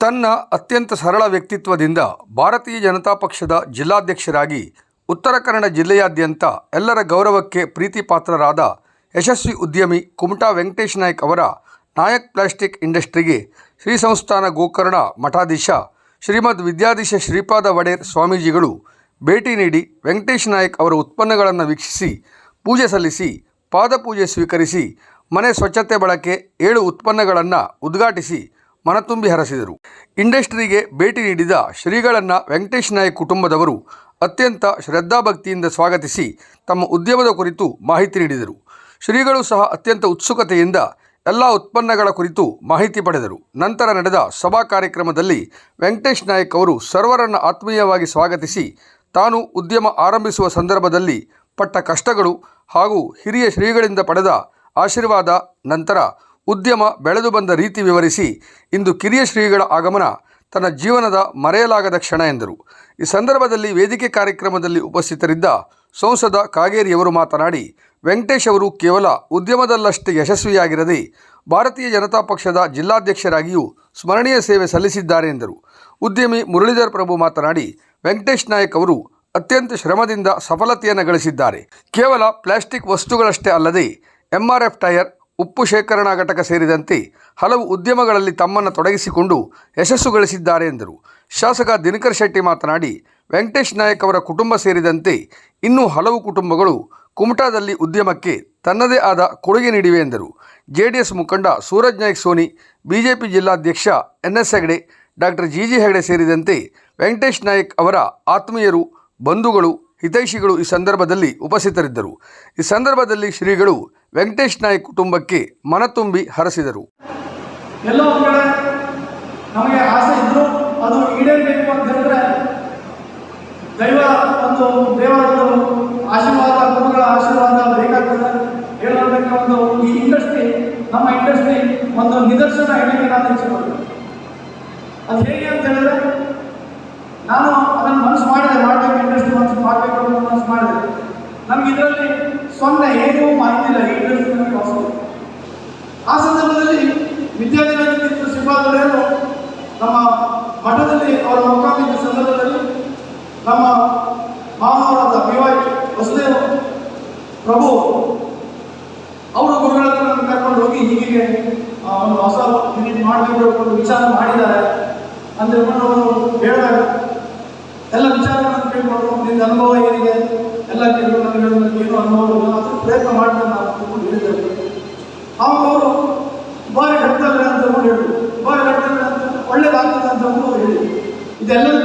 ತನ್ನ ಅತ್ಯಂತ ಸರಳ ವ್ಯಕ್ತಿತ್ವದಿಂದ ಭಾರತೀಯ ಜನತಾ ಪಕ್ಷದ ಜಿಲ್ಲಾಧ್ಯಕ್ಷರಾಗಿ ಉತ್ತರ ಕನ್ನಡ ಜಿಲ್ಲೆಯಾದ್ಯಂತ ಎಲ್ಲರ ಗೌರವಕ್ಕೆ ಪ್ರೀತಿಪಾತ್ರರಾದ ಯಶಸ್ವಿ ಉದ್ಯಮಿ ಕುಮಟಾ ವೆಂಕಟೇಶ್ ನಾಯ್ಕ್ ಅವರ ನಾಯಕ್ ಪ್ಲಾಸ್ಟಿಕ್ ಇಂಡಸ್ಟ್ರಿಗೆ ಶ್ರೀ ಸಂಸ್ಥಾನ ಗೋಕರ್ಣ ಮಠಾಧೀಶ ಶ್ರೀಮದ್ ವಿದ್ಯಾಧೀಶ ಶ್ರೀಪಾದ ವಡೇರ್ ಸ್ವಾಮೀಜಿಗಳು ಭೇಟಿ ನೀಡಿ ವೆಂಕಟೇಶ್ ನಾಯಕ್ ಅವರ ಉತ್ಪನ್ನಗಳನ್ನು ವೀಕ್ಷಿಸಿ, ಪೂಜೆ ಸಲ್ಲಿಸಿ, ಪಾದಪೂಜೆ ಸ್ವೀಕರಿಸಿ, ಮನೆ ಸ್ವಚ್ಛತೆ ಬಳಕೆ ಏಳು ಉತ್ಪನ್ನಗಳನ್ನು ಉದ್ಘಾಟಿಸಿ ಮನತುಂಬಿ ಹರಸಿದರು. ಇಂಡಸ್ಟ್ರಿಗೆ ಭೇಟಿ ನೀಡಿದ ಶ್ರೀಗಳನ್ನು ವೆಂಕಟೇಶ್ ನಾಯಕ್ ಕುಟುಂಬದವರು ಅತ್ಯಂತ ಶ್ರದ್ಧಾಭಕ್ತಿಯಿಂದ ಸ್ವಾಗತಿಸಿ ತಮ್ಮ ಉದ್ಯಮದ ಕುರಿತು ಮಾಹಿತಿ ನೀಡಿದರು. ಶ್ರೀಗಳು ಸಹ ಅತ್ಯಂತ ಉತ್ಸುಕತೆಯಿಂದ ಎಲ್ಲ ಉತ್ಪನ್ನಗಳ ಕುರಿತು ಮಾಹಿತಿ ಪಡೆದರು. ನಂತರ ನಡೆದ ಸಭಾ ಕಾರ್ಯಕ್ರಮದಲ್ಲಿ ವೆಂಕಟೇಶ್ ನಾಯಕ್ ಅವರು ಸರ್ವರನ್ನು ಆತ್ಮೀಯವಾಗಿ ಸ್ವಾಗತಿಸಿ ತಾನು ಉದ್ಯಮ ಆರಂಭಿಸುವ ಸಂದರ್ಭದಲ್ಲಿ ಪಟ್ಟ ಕಷ್ಟಗಳು ಹಾಗೂ ಹಿರಿಯ ಶ್ರೀಗಳಿಂದ ಪಡೆದ ಆಶೀರ್ವಾದ ನಂತರ ಉದ್ಯಮ ಬೆಳೆದು ಬಂದ ರೀತಿ ವಿವರಿಸಿ ಇಂದು ಕಿರಿಯ ಶ್ರೀಗಳ ಆಗಮನ ತನ್ನ ಜೀವನದ ಮರೆಯಲಾಗದ ಕ್ಷಣ ಎಂದರು. ಈ ಸಂದರ್ಭದಲ್ಲಿ ವೇದಿಕೆ ಕಾರ್ಯಕ್ರಮದಲ್ಲಿ ಉಪಸ್ಥಿತರಿದ್ದ ಸಂಸದ ಕಾಗೇರಿಯವರು ಮಾತನಾಡಿ, ವೆಂಕಟೇಶ್ ಅವರು ಕೇವಲ ಉದ್ಯಮದಲ್ಲಷ್ಟೇ ಯಶಸ್ವಿಯಾಗಿರದೆ ಭಾರತೀಯ ಜನತಾ ಪಕ್ಷದ ಜಿಲ್ಲಾಧ್ಯಕ್ಷರಾಗಿಯೂ ಸ್ಮರಣೀಯ ಸೇವೆ ಸಲ್ಲಿಸಿದ್ದಾರೆ ಎಂದರು. ಉದ್ಯಮಿ ಮುರಳೀಧರ್ ಪ್ರಭು ಮಾತನಾಡಿ, ವೆಂಕಟೇಶ್ ನಾಯಕ್ ಅವರು ಅತ್ಯಂತ ಶ್ರಮದಿಂದ ಸಫಲತೆಯನ್ನು ಗಳಿಸಿದ್ದಾರೆ. ಕೇವಲ ಪ್ಲಾಸ್ಟಿಕ್ ವಸ್ತುಗಳಷ್ಟೇ ಅಲ್ಲದೆ, ಎಂಆರ್ಎಫ್ ಟೈರ್ ಉಪ್ಪು ಶೇಖರಣಾ ಘಟಕ ಸೇರಿದಂತೆ ಹಲವು ಉದ್ಯಮಗಳಲ್ಲಿ ತಮ್ಮನ್ನು ತೊಡಗಿಸಿಕೊಂಡು ಯಶಸ್ಸು ಗಳಿಸಿದ್ದಾರೆ ಎಂದರು. ಶಾಸಕ ದಿನಕರ್ ಶೆಟ್ಟಿ ಮಾತನಾಡಿ, ವೆಂಕಟೇಶ್ ನಾಯಕ್ ಅವರ ಕುಟುಂಬ ಸೇರಿದಂತೆ ಇನ್ನೂ ಹಲವು ಕುಟುಂಬಗಳು ಕುಮಟಾದಲ್ಲಿ ಉದ್ಯಮಕ್ಕೆ ತನ್ನದೇ ಆದ ಕೊಡುಗೆ ನೀಡಿವೆ ಎಂದರು. ಜೆಡಿಎಸ್ ಮುಖಂಡ ಸೂರಜ್ ನಾಯಕ್ ಸೋನಿ, ಬಿಜೆಪಿ ಜಿಲ್ಲಾಧ್ಯಕ್ಷ N S Hegde doctor G G Hegde ಸೇರಿದಂತೆ ವೆಂಕಟೇಶ್ ನಾಯಕ್ ಅವರ ಆತ್ಮೀಯರು, ಬಂಧುಗಳು, ಹಿತೈಷಿಗಳು ಈ ಸಂದರ್ಭದಲ್ಲಿ ಉಪಸ್ಥಿತರಿದ್ದರು. ಈ ಸಂದರ್ಭದಲ್ಲಿ ಶ್ರೀಗಳು ವೆಂಕಟೇಶ್ ನಾಯ್ಕ್ ಕುಟುಂಬಕ್ಕೆ ಮನತುಂಬಿ ಹರಸಿದರು. ಎಲ್ಲೋ ಕಡೆ ನಮಗೆ ಆಸೆ ಇದ್ರು ಅದು ಈಡೇರಬೇಕು ಅಂತ ಹೇಳಿದ್ರೆ ದೈವ ಒಂದು ದೇವರ ಆಶೀರ್ವಾದ, ಗುರುಗಳ ಆಶೀರ್ವಾದ ಬೇಕಾಗ್ತದೆ. ಹೇಳೋದಕ್ಕೆ ಒಂದು ಈ ಇಂಡಸ್ಟ್ರಿ, ನಮ್ಮ ಇಂಡಸ್ಟ್ರಿ ಒಂದು ನಿದರ್ಶನ ಹೇಳಲಿಕ್ಕೆ ನಾನು ಇಚ್ಛೆ ಅದು ಹೇಗೆ ಅಂತ ಹೇಳಿದ್ರೆ Giderler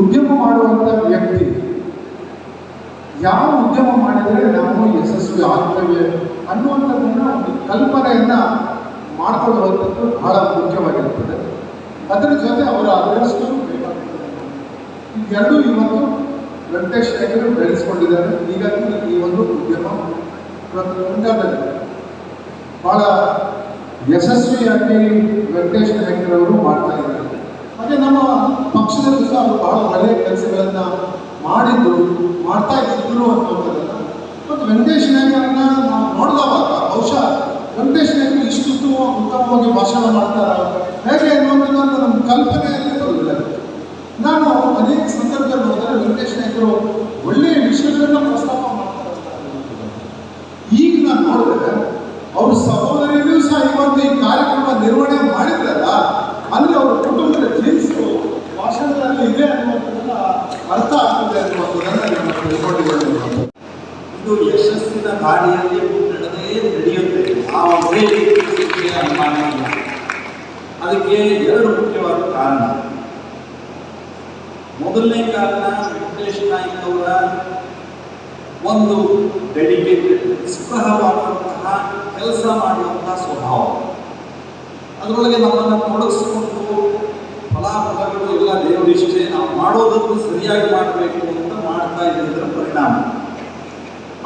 ಉದ್ಯಮ ಮಾಡುವಂಥ ವ್ಯಕ್ತಿ. ಯಾವ ಉದ್ಯಮ ಮಾಡಿದರೆ ನಾವು ಯಶಸ್ವಿ ಆಗ್ತೇವೆ ಅನ್ನುವಂಥದ್ದನ್ನು ಒಂದು ಕಲ್ಪನೆಯನ್ನ ಮಾಡಿಕೊಳ್ಳುವಂಥದ್ದು ಬಹಳ ಮುಖ್ಯವಾಗಿರುತ್ತದೆ ಅದರ ಜೊತೆ ಅವರ ಅದೃಷ್ಟ ಇವೆರಡೂ ಇವತ್ತು ವೆಂಕಟೇಶ್ ನಾಯಕರು ಬೆಳೆಸ್ಕೊಂಡಿದ್ದಾರೆ. ಹೀಗಾಗಿ ಈ ಒಂದು ಉದ್ಯಮ ಕುಮಟಾದಲ್ಲಿ ಬಹಳ ಯಶಸ್ವಿಯಾಗಿ ವೆಂಕಟೇಶ್ ನಾಯಕರವರು ಮಾಡ್ತಾ ಇದ್ದಾರೆ. ಹಾಗೆ ನಮ್ಮ ಪಕ್ಷದಲ್ಲೂ ಸಹ ಅವರು ಬಹಳ ಒಳ್ಳೆಯ ಕೆಲಸಗಳನ್ನ ಮಾಡಿದ್ರು ಮಾಡ್ತಾ ಇದ್ರು ಅನ್ನುವಂಥದ್ದನ್ನ. ಮತ್ತು ವೆಂಕಟೇಶ್ ನಾಯ್ಕರನ್ನ ನಾವು ನೋಡಿದವಾಗ ಬಹುಶಃ ವೆಂಕಟೇಶ್ ನಾಯ್ಕರು ಇಷ್ಟು ಉತ್ತಮ ಉತ್ತಮವಾಗಿ ಭಾಷಣ ಮಾಡ್ತಾರ? ಹೇಗೆ ಅನ್ನುವಂಥದ್ದು ನಮ್ಮ ಕಲ್ಪನೆಯಲ್ಲಿ ಬರುವುದಿಲ್ಲ ನಾನು ಅನೇಕ ಸಂದರ್ಭದಲ್ಲಿ ಹೋದರೆ ವೆಂಕಟೇಶ್ ನಾಯಕರು ಒಳ್ಳೆಯ ವಿಷಯಗಳನ್ನ ಪ್ರಸ್ತಾಪ ಮಾಡ್ತಾರೆ ಈಗ ನಾನು ನೋಡಿದ್ರೆ ಅವ್ರ ಸಹೋದರಿಗೂ ಸಹ ಇವತ್ತು ಈ ಕಾರ್ಯಕ್ರಮ ನಿರ್ವಹಣೆ ಮಾಡಿದ್ರಲ್ಲ ಅಲ್ಲಿ ಅವರ ಕುಟುಂಬದ ಜೀನ್ಸ್ ಭಾಷಣದಲ್ಲಿ ಇದೆ ಅನ್ನುವಂಥದ್ದನ್ನ ಅರ್ಥ ಆಗ್ತದೆ ಅನ್ನುವಂಥದ್ದನ್ನ ನಾನು ತಿಳ್ಕೊಂಡಿದ್ದೇನೆ ಇದು ಯಶಸ್ಸಿನ ದಾರಿಯಲ್ಲಿ ಮುನ್ನಡೆದೇ ನಡೆಯುತ್ತೆ ಯಾವುದೇ ರೀತಿಯ ಅನುಮಾನ ಇಲ್ಲ ಅದಕ್ಕೆ ಎರಡು ಮುಖ್ಯವಾದ ಕಾರಣ ಮೊದಲನೇ ಕಾರಣ ವೆಂಕಟೇಶ್ ನಾಯ್ಕ ಅವರ ಒಂದು ಡೆಡಿಕೇಟೆಡ್ ನಿಸ್ಪೃಹವಾದಂತಹ ಕೆಲಸ ಮಾಡುವಂತಹ ಸ್ವಭಾವ. ಅದರೊಳಗೆ ನಮ್ಮನ್ನು ತೊಡಗಿಸ್ಕೊಂಡು ಫಲಾಫಲಗಳು ಎಲ್ಲ ದೇವರಿಷ್ಟೇ, ನಾವು ಮಾಡೋದನ್ನು ಸರಿಯಾಗಿ ಮಾಡಬೇಕು ಅಂತ ಮಾಡ್ತಾ ಇದ್ದರ ಪರಿಣಾಮ.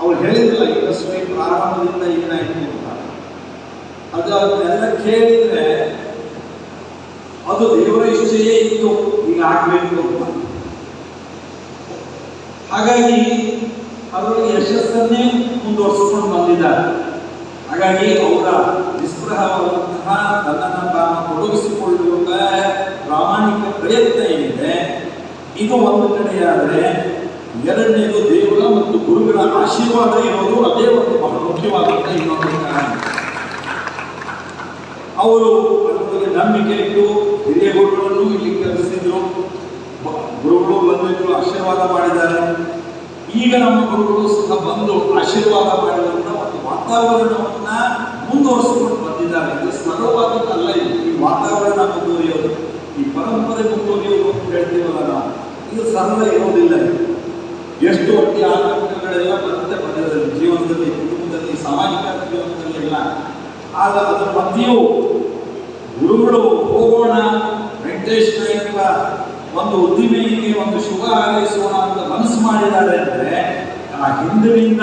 ಅವ್ರು ಹೇಳಿದ್ರಲ್ಲ ಇಂಡಸ್ಟ್ರಿ ಪ್ರಾರಂಭದಿಂದ ಏನಾಯಿತು ಅಂತ. ಅದು ಅದನ್ನೆಲ್ಲ ಕೇಳಿದ್ರೆ, ಅದು ದೇವರ ಇಚ್ಛೆಯೇ ಇತ್ತು, ಈಗ ಆಗಬೇಕು ಅಂತ. ಹಾಗಾಗಿ ಅದರೊಳಗೆ ಯಶಸ್ಸನ್ನೇ ಮುಂದುವರಿಸಿಕೊಂಡು ಬಂದಿದ್ದಾರೆ. ಹಾಗಾಗಿ ಅವರ ನಿಸ್ಪೃಹವಾದಂತಹ ತನ್ನನ್ನು ತಾನು ತೊಡಗಿಸಿಕೊಳ್ಳುವ ಪ್ರಾಮಾಣಿಕ ಪ್ರಯತ್ನ ಏನಿದೆ, ಇದು ಒಂದು ಕಡೆಯಾದರೆ ಎರಡನೇದು ದೇವರ ಮತ್ತು ಗುರುಗಳ ಆಶೀರ್ವಾದ ಇರೋದು ಅದೇ ಒಂದು ಬಹಳ ಮುಖ್ಯವಾದಂಥ ಇನ್ನೊಂದು ಕಾರಣ. ಅವರು ನಂಬಿಕೆ ಇಟ್ಟು ಹಿರಿಯ ಗುರುಗಳನ್ನು ಇಲ್ಲಿ ಕಲಿಸಿದ್ರು ಗುರುಗಳು ಬಂದಿದ್ರು, ಆಶೀರ್ವಾದ ಮಾಡಿದ್ದಾರೆ. ಈಗ ನಮ್ಮ ಗುರುಗಳು ಸಹ ಬಂದು ಆಶೀರ್ವಾದ ಮಾಡಿದಂತ ಒಂದು ವಾತಾವರಣವನ್ನ ಮುಂದುವರಿಸಿಕೊಂಡು ಬಂದಿದ್ದಾರೆ. ಇದು ಸರಳವಾದದ್ದಲ್ಲ ಈ ವಾತಾವರಣ ಮುಂದುವರಿಯೋದು ಈ ಪರಂಪರೆ ಮುಂದುವರಿಯೋದು ಅಂತ ಹೇಳ್ತೀವಲ್ಲ ನಾವು. ಇದು ಸರಳ ಇರೋದಿಲ್ಲ. ಎಷ್ಟು ಅತಿ ಆತಂಕಗಳೆಲ್ಲ ಬರುತ್ತೆ ಮಧ್ಯದಲ್ಲಿ, ಜೀವನದಲ್ಲಿ, ಕುಟುಂಬದಲ್ಲಿ, ಸಾಮಾಜಿಕ ಜೀವನದಲ್ಲಿ ಎಲ್ಲ. ಆಗ ಅದರ ಮಧ್ಯೆಯೂ ಗುರುಗಳು ಹೋಗೋಣ ವೆಂಕಟೇಶ್ ನಾಯಕ ಒಂದು ಉದ್ದಿಮೆಗೆ ಒಂದು ಶುಭ ಆಗಿಸೋಣ ಅಂತ ಮನಸ್ಸು ಮಾಡಿದ್ದಾರೆ ಅಂದ್ರೆ ಆ ಹಿಂದಿನಿಂದ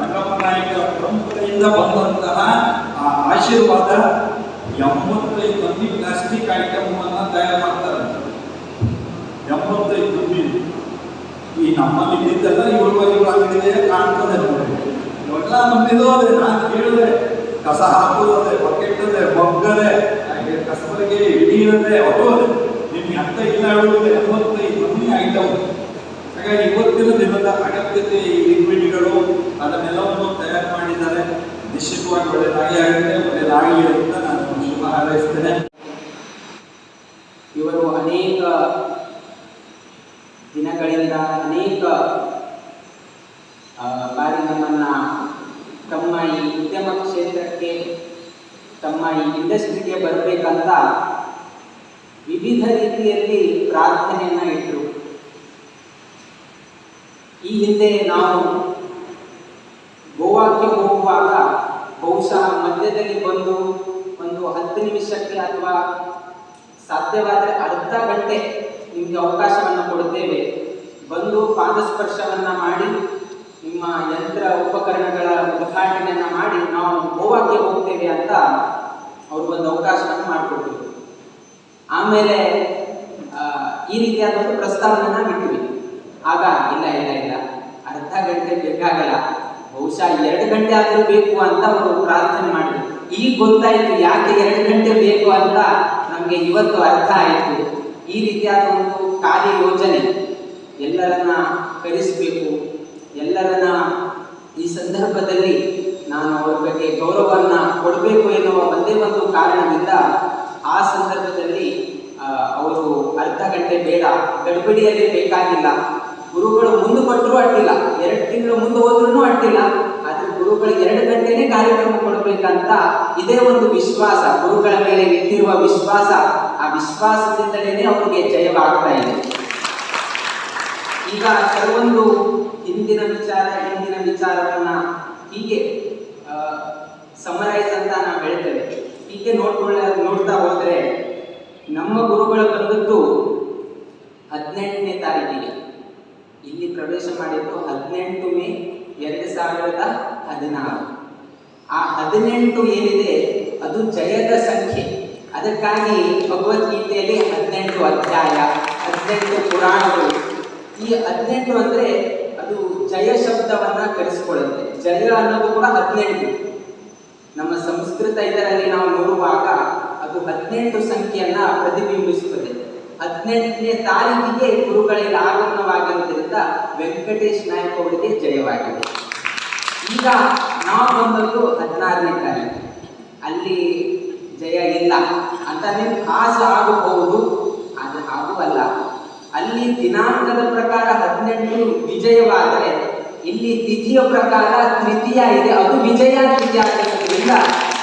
ರಂಗಪ್ಪ ನಾಯಕ ಪರಂಪರೆಯಿಂದ ಬಂದಂತಹ ಆ ಆಶೀರ್ವಾದ ಎಂಬತ್ತೈದು ಮಂದಿ ಪ್ಲಾಸ್ಟಿಕ್ ಐಟಮ್ ಅನ್ನ ತಯಾರು ಮಾಡ್ತಾರೆ. ಎಂಬತ್ತೈದು ಮಂದಿ. ಈ ನಮ್ಮಲ್ಲಿ ಇದ್ದಿದ್ದೆಲ್ಲ ಇವ್ರ ಅಂಗಡಿಗೆ ಕಾಣ್ತದೆ ನೋಡಿ. ಇವೆಲ್ಲ ಅದೇ ನಾನು ಕೇಳಿದೆ. ಕಸ ಹಾಕೋದೇ, ಬಕೆಟ್ ಅದೆ, ಬಗ್ಗದೆ, ಹಾಗೆ ಕಸಬರಿಗೆ ಹಿಡಿಯದೆ ಒಟ್ಟೋದೆ ಹೇಳುವುದೇ ಎಂಬತ್ತೈದು ಐಟಮ್ ಹಾಗಾಗಿ ಇವತ್ತಿನ ದಿನದ ಅಗತ್ಯತೆ ಈ ಲಿಕ್ವಿಡ್ಗಳು ಅದನ್ನೆಲ್ಲವನ್ನು ತಯಾರು ಮಾಡಿದ್ದಾರೆ. ನಿಶ್ಚಿತವಾಗಿ ಒಳ್ಳೆಯದಾಗಿ ಆಗುತ್ತೆ, ಒಳ್ಳೆಯದಾಗಲಿ ಅಂತ ನಾನು ಶುಭ ಹಾರೈಸ್ತೇನೆ. ಇವರು ಅನೇಕ ದಿನಗಳಿಂದ ಅನೇಕ ಬಾರಿ ನಮ್ಮನ್ನ ತಮ್ಮ ಈ ಉದ್ಯಮ ಕ್ಷೇತ್ರಕ್ಕೆ, ತಮ್ಮ ಈ ಇಂಡಸ್ಟ್ರಿಗೆ ಬರಬೇಕಂತ ವಿವಿಧ ರೀತಿಯಲ್ಲಿ ಪ್ರಾರ್ಥನೆಯನ್ನು ಇಟ್ಟರು ಈ ಹಿಂದೆ ನಾವು ಗೋವಾಕ್ಕೆ ಹೋಗುವಾಗ ಬಹುಶಃ ಮಧ್ಯದಲ್ಲಿ ಬಂದು ಒಂದು ಹತ್ತು ನಿಮಿಷಕ್ಕೆ ಅಥವಾ ಸಾಧ್ಯವಾದರೆ ಅರ್ಧ ಗಂಟೆ ನಿಮಗೆ ಅವಕಾಶವನ್ನು ಕೊಡುತ್ತೇವೆ. ಬಂದು ಪಾದಸ್ಪರ್ಶವನ್ನು ಮಾಡಿ, ನಿಮ್ಮ ಯಂತ್ರ ಉಪಕರಣಗಳ ಉದ್ಘಾಟನೆಯನ್ನು ಮಾಡಿ ನಾವು ಗೋವಾಕ್ಕೆ ಹೋಗ್ತೇವೆ ಅಂತ ಅವರು ಒಂದು ಅವಕಾಶವನ್ನು ಮಾಡಿಕೊಟ್ರು. ಆಮೇಲೆ ಈ ರೀತಿಯಾದ ಒಂದು ಪ್ರಸ್ತಾವನೆಯನ್ನ ಬಿಟ್ವಿ ಆಗ ಇಲ್ಲ ಇಲ್ಲ ಇಲ್ಲ, ಅರ್ಧ ಗಂಟೆ ಬೇಕಾಗಲ್ಲ. ಬಹುಶಃ ಎರಡು ಗಂಟೆ ಆದರೂ ಬೇಕು ಅಂತ ಅವರು ಪ್ರಾರ್ಥನೆ ಮಾಡಿದ್ರು. ಈಗ ಗೊತ್ತಾಯ್ತು ಯಾಕೆ ಎರಡು ಗಂಟೆ ಬೇಕು ಅಂತ ನಮಗೆ ಇವತ್ತು ಅರ್ಥ ಆಯಿತು. ಈ ರೀತಿಯಾದ ಒಂದು ಕಾರ್ಯ ಯೋಜನೆ ಎಲ್ಲರನ್ನ ಕರೆಸಬೇಕು. ಎಲ್ಲರನ್ನ ಈ ಸಂದರ್ಭದಲ್ಲಿ ನಾನು ಅವ್ರ ಬಗ್ಗೆ ಗೌರವವನ್ನು ಕೊಡಬೇಕು ಎನ್ನುವ ಒಂದೇ ಒಂದು ಕಾರಣದಿಂದ ಆ ಸಂದರ್ಭದಲ್ಲಿ ಅವರು ಅರ್ಧ ಗಂಟೆ ಬೇಡ ಗಡ್ಬಡಿಯಲ್ಲಿ ಬೇಕಾಗಿಲ್ಲ. ಗುರುಗಳು ಮುಂದೆ ಕೊಟ್ಟರು ಅಡ್ಡಿಲ್ಲ. ಎರಡು ತಿಂಗಳು ಮುಂದೆ ಹೋದ್ರೂ ಅಡ್ಡಿಲ್ಲ. ಆದರೆ ಗುರುಗಳು ಎರಡು ಗಂಟೆನೇ ಕಾರ್ಯಕ್ರಮ ಕೊಡಬೇಕಂತ ಇದೇ ಒಂದು ವಿಶ್ವಾಸ, ಗುರುಗಳ ಮೇಲೆ ಇಟ್ಟಿರುವ ವಿಶ್ವಾಸ. ಆ ವಿಶ್ವಾಸದಿಂದಲೇ ಅವರಿಗೆ ಜಯವಾಗ್ತಾ ಇದೆ. ಈಗ ಕೆಲವೊಂದು ಹಿಂದಿನ ವಿಚಾರ, ಹಿಂದಿನ ವಿಚಾರವನ್ನ ಹೀಗೆ ಸಮರೈಸ್ ಅಂತ ನಾವು ಹೇಳ್ತೇವೆ. ಹೀಗೆ ನೋಡ್ಕೊಳ್ಳ, ನೋಡ್ತಾ ಹೋದ್ರೆ ನಮ್ಮ ಗುರುಗಳು ಬಂದದ್ದು ಹದಿನೆಂಟನೇ ತಾರೀಕಿಗೆ. ಇಲ್ಲಿ ಪ್ರವೇಶ ಮಾಡಿದ್ದು ಹದಿನೆಂಟು ಮೇ ಎರಡು ಸಾವಿರದ ಹದಿನಾರು. ಆ ಹದಿನೆಂಟು ಏನಿದೆ, ಅದು ಜಯದ ಸಂಖ್ಯೆ. ಅದಕ್ಕಾಗಿ ಭಗವದ್ಗೀತೆಯಲ್ಲಿ ಹದಿನೆಂಟು ಅಧ್ಯಾಯ, ಹದಿನೆಂಟು ಪುರಾಣಗಳು. ಈ ಹದಿನೆಂಟು ಅಂದ್ರೆ ಅದು ಜಯ ಶಬ್ದವನ್ನ ಕರೆಸಿಕೊಳ್ಳುತ್ತೆ ಜಯ ಅನ್ನೋದು ಕೂಡ ಹದಿನೆಂಟು. ನಮ್ಮ ಸಂಸ್ಕೃತ ಇದರಲ್ಲಿ ನಾವು ನೋಡುವಾಗ ಅದು ಹದಿನೆಂಟು ಸಂಖ್ಯೆಯನ್ನ ಪ್ರತಿಬಿಂಬಿಸುತ್ತದೆ. ಹದಿನೆಂಟನೇ ತಾರೀಕಿಗೆ ಗುರುಗಳಿಗೆ ಆಗಮನವಾಗಿರುವುದರಿಂದ ವೆಂಕಟೇಶ್ ನಾಯಕ್ ಅವರಿಗೆ ಜಯವಾಗಿದೆ. ಈಗ ನಾವು ಬಂದದ್ದು ಹದಿನಾರನೇ ತಾರೀಕು. ಅಲ್ಲಿ ಜಯ ಇಲ್ಲ ಅಂತ ನೀವು ಆಸೆ ಆಗಬಹುದು ಅದು ಆಗುವಲ್ಲ ಅಲ್ಲಿ. ದಿನಾಂಕದ ಪ್ರಕಾರ ಹದಿನೆಂಟು ವಿಜಯವಾದರೆ, ಇಲ್ಲಿ ತಿಥಿಯ ಪ್ರಕಾರ ತೃತೀಯ ಇದೆ. ಅದು ವಿಜಯ ತಿಥಿ ಆಗಿರೋದ್ರಿಂದ